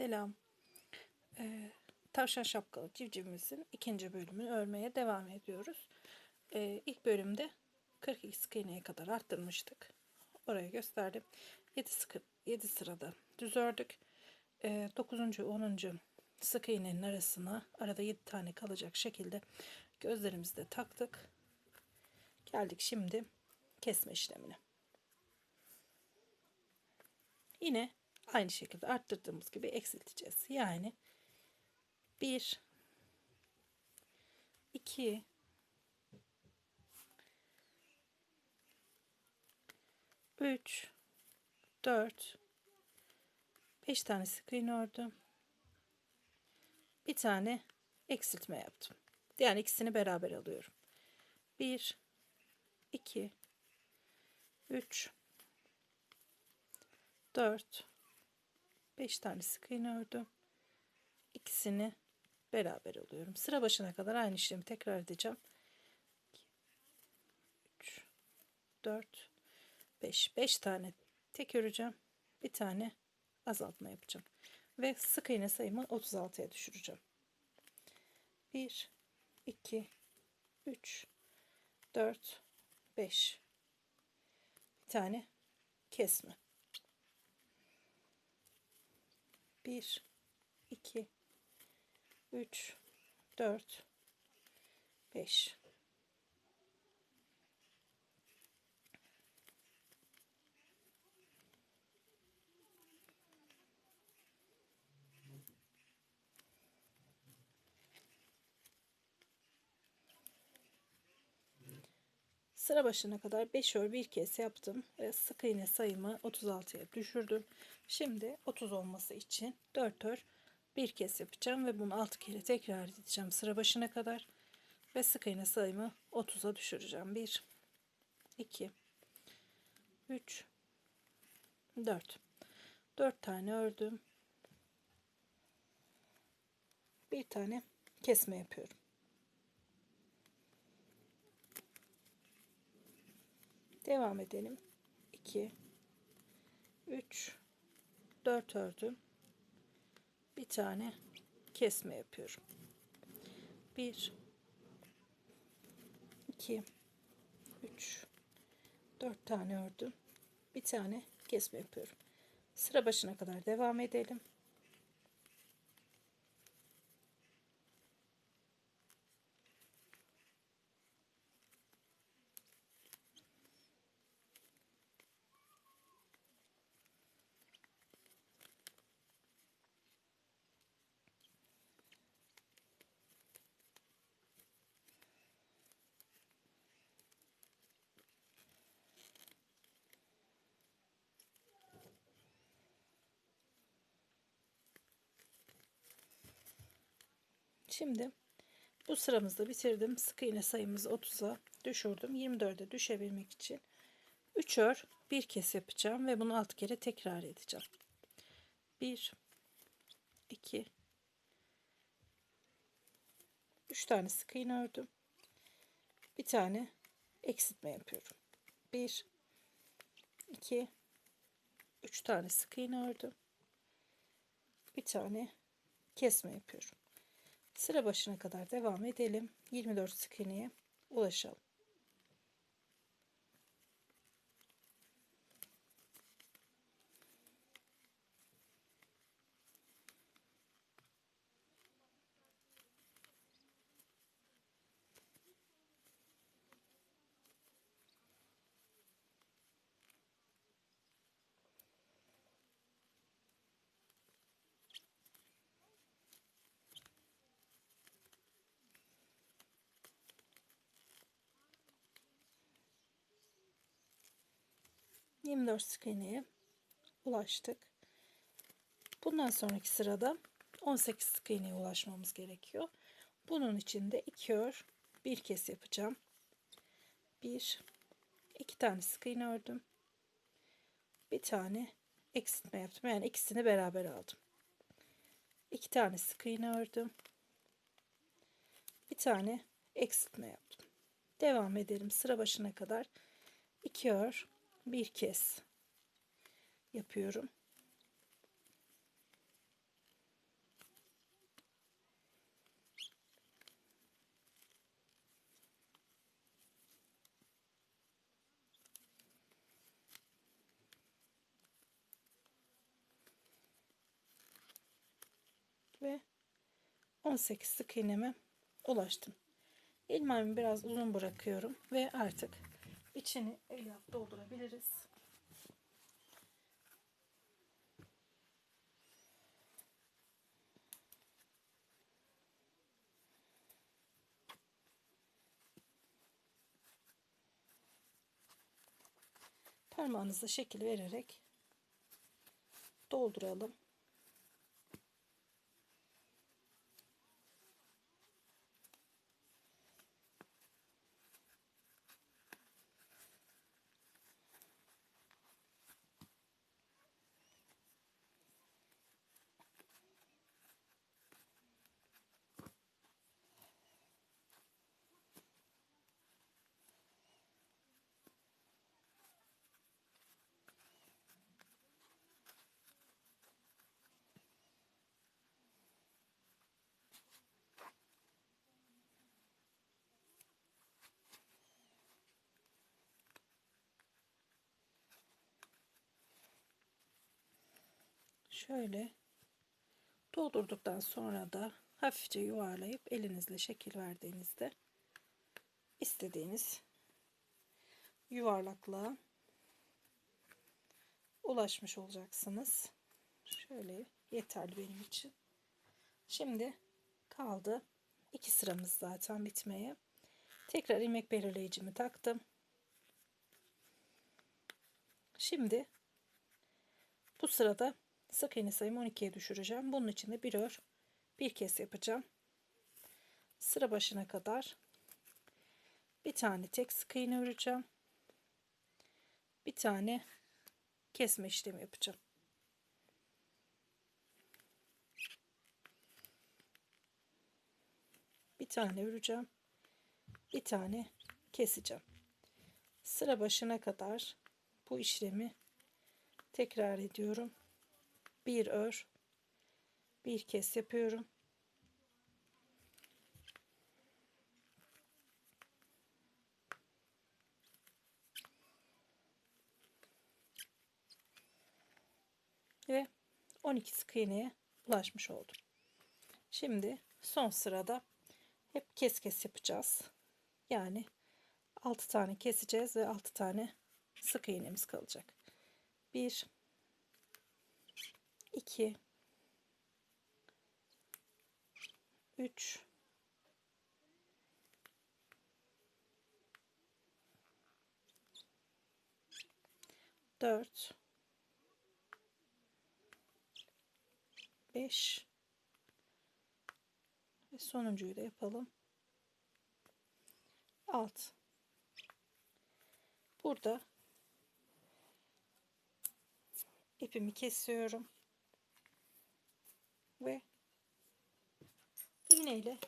Selam. Ee, tavşan şapkalı civcivimizin ikinci bölümünü örmeye devam ediyoruz. Ee, ilk bölümde 42 sık iğneye kadar arttırmıştık. Oraya gösterdim. 7, sıkı, 7 sırada düz ördük. Ee, 9. 10. sık iğnenin arasına arada 7 tane kalacak şekilde gözlerimizi de taktık. Geldik şimdi kesme işlemine. Yine aynı şekilde arttırdığımız gibi eksilteceğiz. Yani 1 2 3 4 5 tane iğne ördüm. Bir tane eksiltme yaptım. Yani ikisini beraber alıyorum. 1 2 3 4 5 tane sık iğne ördüm. İkisini beraber alıyorum. Sıra başına kadar aynı işlemi tekrar edeceğim. 3 4 5 5 tane tek öreceğim. Bir tane azaltma yapacağım. Ve sık iğne sayımı 36'ya düşüreceğim. 1 2 3 4 5 bir tane kesme 1 2 3 4 5 Sıra başına kadar 5 ör bir kez yaptım ve sık iğne sayımı 36'ya düşürdüm. Şimdi 30 olması için 4 ör bir kez yapacağım ve bunu 6 kere tekrar edeceğim sıra başına kadar ve sık iğne sayımı 30'a düşüreceğim. 1 2 3 4 4 tane ördüm. Bir tane kesme yapıyorum. Devam edelim. 2 3 4 ördüm. Bir tane kesme yapıyorum. 1 2 3 4 tane ördüm. Bir tane kesme yapıyorum. Sıra başına kadar devam edelim. Şimdi bu sıramızda bitirdim. Sık iğne sayımızı 30'a düşürdüm. 24'e düşebilmek için 3 ör bir kez yapacağım ve bunu 6 kere tekrar edeceğim. 1 2 3 tane sık iğne ördüm. Bir tane eksiltme yapıyorum. 1 2 3 tane sık iğne ördüm. Bir tane kesme yapıyorum. Sıra başına kadar devam edelim. 24 sık iğneye ulaşalım. Yirmi dört sık iğneye ulaştık. Bundan sonraki sırada 18 sık iğneye ulaşmamız gerekiyor. Bunun için de 2 ör bir kez yapacağım. 1 2 tane sık iğne ördüm. Bir tane eksiltme yaptım. Yani ikisini beraber aldım. 2 tane sık iğne ördüm. Bir tane eksiltme yaptım. Devam edelim sıra başına kadar. 2 ör bir kez yapıyorum. ve 18 sık iğneme ulaştım. Ilmeğimi biraz uzun bırakıyorum ve artık içini elyaf doldurabiliriz. Parmağınızla şekil vererek dolduralım. Şöyle doldurduktan sonra da hafifçe yuvarlayıp elinizle şekil verdiğinizde istediğiniz yuvarlaklığa ulaşmış olacaksınız. Şöyle yeterli benim için. Şimdi kaldı iki sıramız zaten bitmeye. Tekrar ilmek belirleyicimi taktım. Şimdi bu sırada sık iğne sayımı 12'ye düşüreceğim. Bunun için de bir ör bir kez yapacağım. Sıra başına kadar bir tane tek sık iğne öreceğim. Bir tane kesme işlemi yapacağım. Bir tane öreceğim. Bir tane keseceğim. Sıra başına kadar bu işlemi tekrar ediyorum bir ör. Bir kes yapıyorum. Ve 12 sık iğneye ulaşmış oldum. Şimdi son sırada hep kes kes yapacağız. Yani 6 tane keseceğiz ve 6 tane sık iğnemiz kalacak. 1 2 3 4 5 ve sonuncuyu da yapalım. 6 burada ipimi kesiyorum ve iğneyle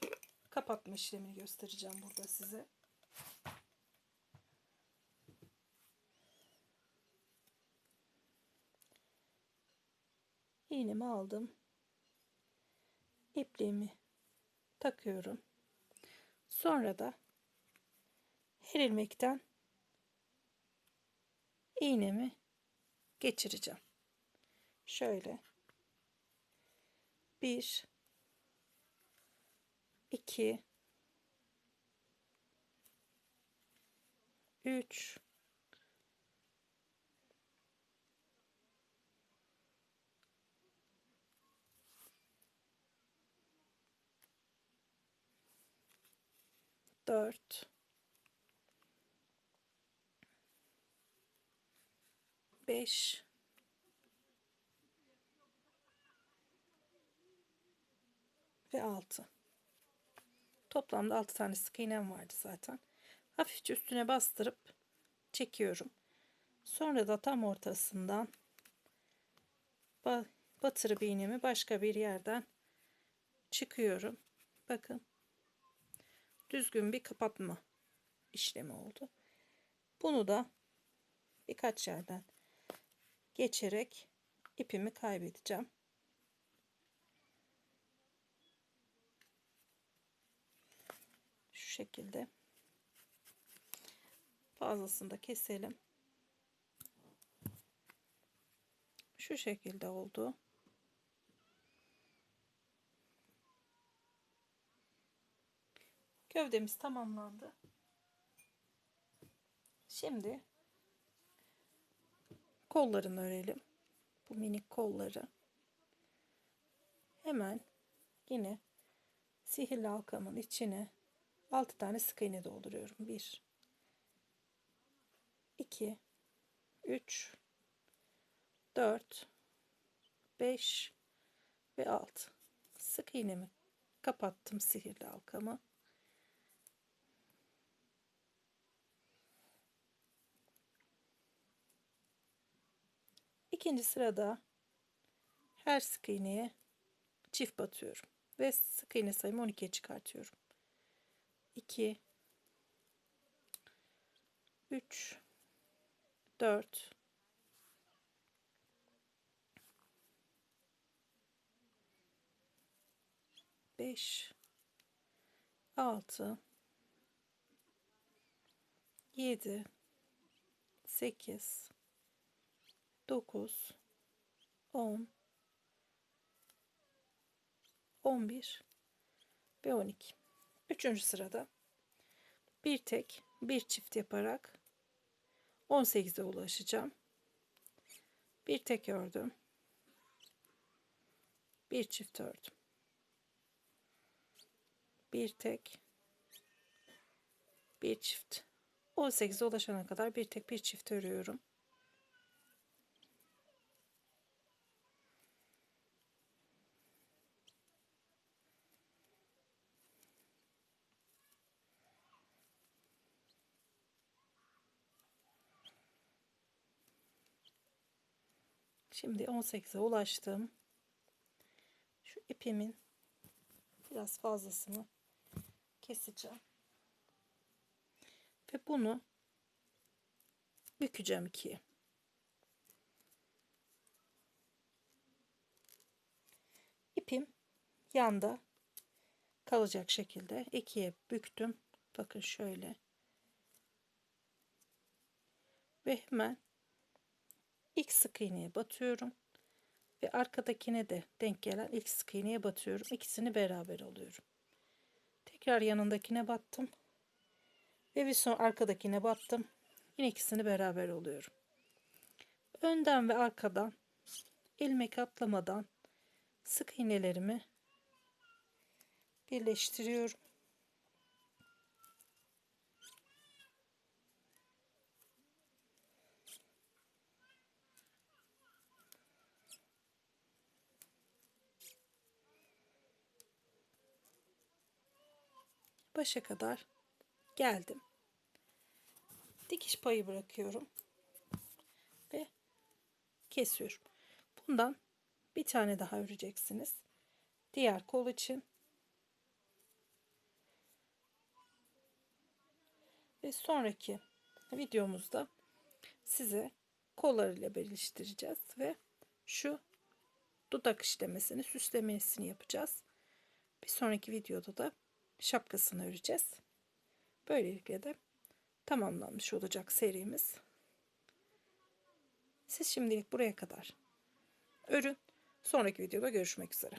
kapatma işlemini göstereceğim burada size. İğnemi aldım. İpliğimi takıyorum. Sonra da her ilmekten iğnemi geçireceğim. Şöyle 1 2 3 4 5 ve 6. Toplamda 6 tane sık iğnem vardı zaten. Hafifçe üstüne bastırıp çekiyorum. Sonra da tam ortasından batırıp iğnemi başka bir yerden çıkıyorum. Bakın. Düzgün bir kapatma işlemi oldu. Bunu da birkaç yerden geçerek ipimi kaybedeceğim. Şekilde fazlasını da keselim. Şu şekilde oldu. Gövdemiz tamamlandı. Şimdi kollarını örelim. Bu minik kolları. Hemen yine sihirli halkamın içine 6 tane sık iğne dolduruyorum. 1 2 3 4 5 ve 6 sık iğnemi kapattım sihirli halkamı. İkinci sırada her sık iğneye çift batıyorum. Ve sık iğne sayımı 12'ye çıkartıyorum. 2 3 4 5 6 7 8 9 10 11 ve 12. Üçüncü sırada bir tek bir çift yaparak 18'e ulaşacağım. Bir tek ördüm. Bir çift ördüm. Bir tek bir çift 18'e ulaşana kadar bir tek bir çift örüyorum. Şimdi 18'e ulaştım. Şu ipimin biraz fazlasını keseceğim. Ve bunu bükeceğim ikiye. İpim yanda kalacak şekilde ikiye büktüm. Bakın şöyle. Ve hemen ilk sık iğneye batıyorum ve arkadakine de denk gelen ilk sık iğneye batıyorum. İkisini beraber alıyorum. Tekrar yanındakine battım. Ve bir son arkadakine battım. Yine ikisini beraber alıyorum. Önden ve arkadan ilmek atlamadan sık iğnelerimi birleştiriyorum. Başa kadar geldim. Dikiş payı bırakıyorum ve kesiyorum. Bundan bir tane daha öreceksiniz. Diğer kol için ve sonraki videomuzda size kollarıyla birleştireceğiz ve şu dudak işlemesini süslemesini yapacağız. Bir sonraki videoda da şapkasını öreceğiz. Böylelikle de tamamlanmış olacak serimiz. Siz şimdilik buraya kadar örün. Sonraki videoda görüşmek üzere.